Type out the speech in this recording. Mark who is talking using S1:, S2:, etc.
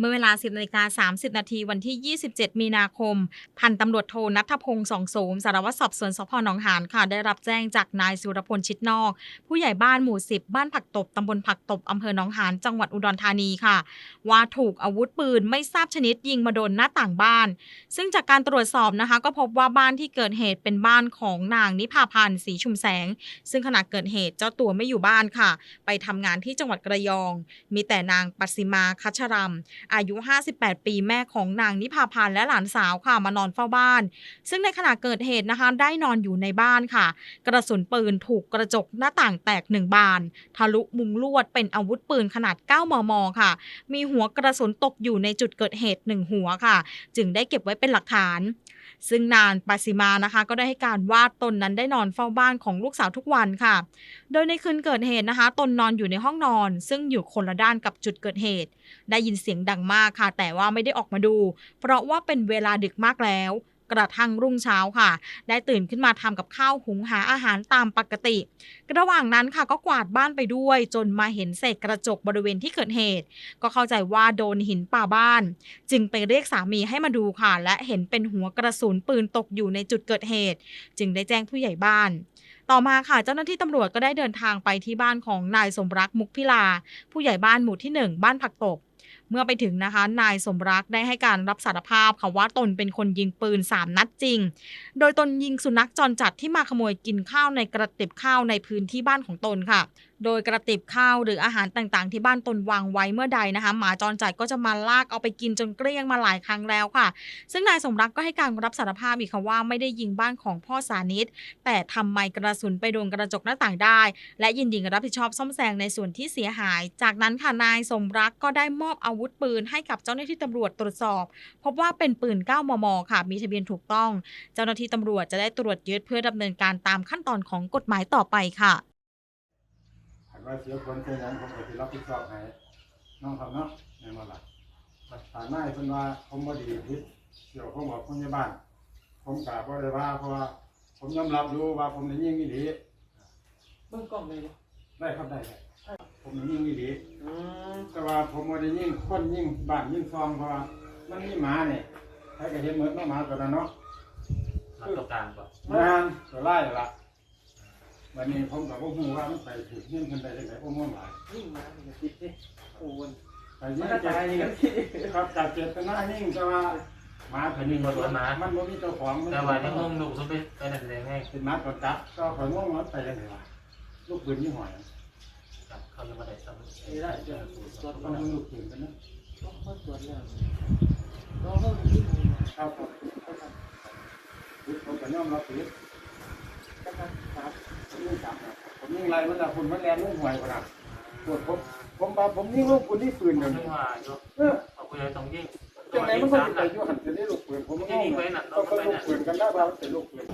S1: เมื่อเวลา 10นาฬิกา30 นาทีวันที่ 27 มีนาคม พันตำรวจโทนัทพงศ์สองโสมสารวัตรสอบสวนสพหนองหานค่ะ ได้รับแจ้งจากนายสุรพลชิดนอก ผู้ใหญ่บ้านหมู่ 10 บ้านผักตบตำบลผักตบอำเภอหนองหานจังหวัดอุดรธานีค่ะ ว่าถูกอาวุธปืนไม่ทราบชนิดยิงมาโดนหน้าต่างบ้าน ซึ่งจากการตรวจสอบนะคะ ก็พบว่าบ้านที่เกิดเหตุเป็นบ้านของนางนิพาพันธ์ศรีชุมแสง ซึ่งขณะเกิดเหตุเจ้าตัวไม่อยู่บ้านค่ะ ไปทำงานที่จังหวัดกระยอง มีแต่นางปัสิมาคัชรำอายุ 58 ปีแม่ของนางนิพาพันธ์และหลานสาวค่ะมานอนเฝ้าบ้าน ซึ่งในขณะเกิดเหตุนะคะได้นอนอยู่ในบ้านค่ะ กระสุนปืนถูกกระจกหน้าต่างแตกหนึ่งบาน ทะลุมุงลวดเป็นอาวุธปืนขนาด 9 มม ค่ะ มีหัวกระสุนตกอยู่ในจุดเกิดเหตุหนึ่งหัวค่ะ จึงได้เก็บไว้เป็นหลักฐาน ซึ่งนานปาสิมานะคะก็ได้ให้การว่าตนนั้นได้นอนเฝ้าบ้านของลูกสาวทุกวันค่ะ โดยในคืนเกิดเหตุนะคะ ตนนอนอยู่ในห้องนอน ซึ่งอยู่คนละด้านกับจุดเกิดเหตุ ได้ยินเสียงดังมากค่ะ แต่ว่าไม่ได้ออกมาดู เพราะว่าเป็นเวลาดึกมากแล้ว กระทั่งรุ่งเช้าค่ะ ได้ตื่นขึ้นมาทำกับข้าวหุงหาอาหารตามปกติ ระหว่างนั้นค่ะก็กวาดบ้านไปด้วย จนมาเห็นเศษกระจกบริเวณที่เกิดเหตุ ก็เข้าใจว่าโดนหินป่าบ้าน จึงไปเรียกสามีให้มาดูค่ะ และเห็นเป็นหัวกระสุนปืนตกอยู่ในจุดเกิดเหตุ จึงได้แจ้งผู้ใหญ่บ้านต่อมาค่ะเจ้าหน้าที่ตำรวจก็ได้เดินทางไปที่บ้านของนายสมรักมุกพิลา ผู้ใหญ่บ้านหมู่ที่ 1 บ้านผักตบ เมื่อไปถึงนะคะ นายสมรักได้ให้การรับสารภาพค่ะว่าตนเป็นคนยิงปืน 3 นัดจริง โดยตนยิงสุนัขจรจัดที่มาขโมยกินข้าวในกระติบข้าวในพื้นที่บ้านของตนค่ะ โดยกระติบข้าวหรืออาหารต่างๆ ที่บ้านตนวางไว้เมื่อใดนะคะ หมาจรจัดก็จะมาลากเอาไปกินจนเกลี้ยงมาหลายครั้งแล้วค่ะ ซึ่งนายสมรักก็ให้การรับสารภาพอีกค่ะว่าไม่ได้ยิงบ้านของพ่อสานิตแต่ทำไมกระสุนไปโดนกระจกหน้าต่างได้ และยินดีรับผิดชอบซ่อมแซงในส่วนที่เสียหาย จากนั้นค่ะนายสมรักก็ได้มอบอาวุธปืนให้กับเจ้าหน้าที่ตำรวจตรวจสอบ พบว่าเป็นปืน 9 มม ค่ะ มีทะเบียนถูกต้อง เจ้าหน้าที่ตำรวจจะได้ตรวจยึดเพื่อดำเนินการตามขั้นตอนของกฎหมายต่อไปค่ะ
S2: ว่าเสียคนเสียหยังผมก็สิรับผิดชอบให้น้องครับเนาะในมาหลักฐานหน้าเพิ่นว่าผมบ่ดีพิษเกี่ยวข้องกับคนในบ้าน ผมกราบบ่ได้ว่าเพราะว่าผมยอมรับอยู่ว่าผมได้ยิงอีหลี
S3: เบื้องกล้องเลยบ่
S2: ได้ครับได้ได้ผมได้ยิงอีหลี
S3: อืม
S2: แต่ว่าผมบ่ได้ยิงคนยิงบ้านยิงซองเพราะว่ามันมีหมาเนี่ยใครก็เห็นเหมือนน้องหมาตัวนั้นเนาะ
S4: มาตรงกลางก่อน
S2: งานตัวไล่ละ วันนี้ผมกับพวกหูว่ามันไปถึงเงินคนใดจังไดผมม่วนหลาย
S3: ยิ่งมาเป็นติดดิโอ้ย
S2: ไปยิ
S3: มัน
S2: ง
S3: ก็
S2: เจ็
S3: ตายนี่
S2: บ
S3: กันที่
S2: ครับจากเจตนานิ่งแต่ว่าหมาเพิ่นนี่มันมันบ่มีเจ้าของมัน
S4: แต่ว่ายังงงลูกสุดไปไปนั่นเลยไง
S2: เป็นหมาตัวจับก็ข่อยงงว่าไปจังไดวะลูกปืนยี่ห้อย
S4: ครับเขายังไม่ได้ซ้ำ
S3: นี่ได้เดี๋ยวตรวจ
S2: ต้
S3: ก่
S2: อ
S3: องน
S2: ลูกปืนกันนะ
S3: ต้องเข้าตรวจแล้วต้องเข้าที่มือ
S2: ครับครับผมก็ยอมรับผิด
S3: นะครับครับ
S2: ผม ยิงจับนะผมยิงไรมันละคุณมันแลนลูกหวยกว่าปวดผมผมว่าผมยิงลูกปืนที่ปืนเดี๋ยว
S4: นึ
S2: นี้
S4: ว่าอยู่
S2: เออ
S4: เอาคุยอะไรตรงยิ่ง
S2: จังไหนมันก็สิไปอยู่หันจะได้ลูกปืนผมงงต้องเป็นลูกปืนกันได้บ้างแต่ลูกปืน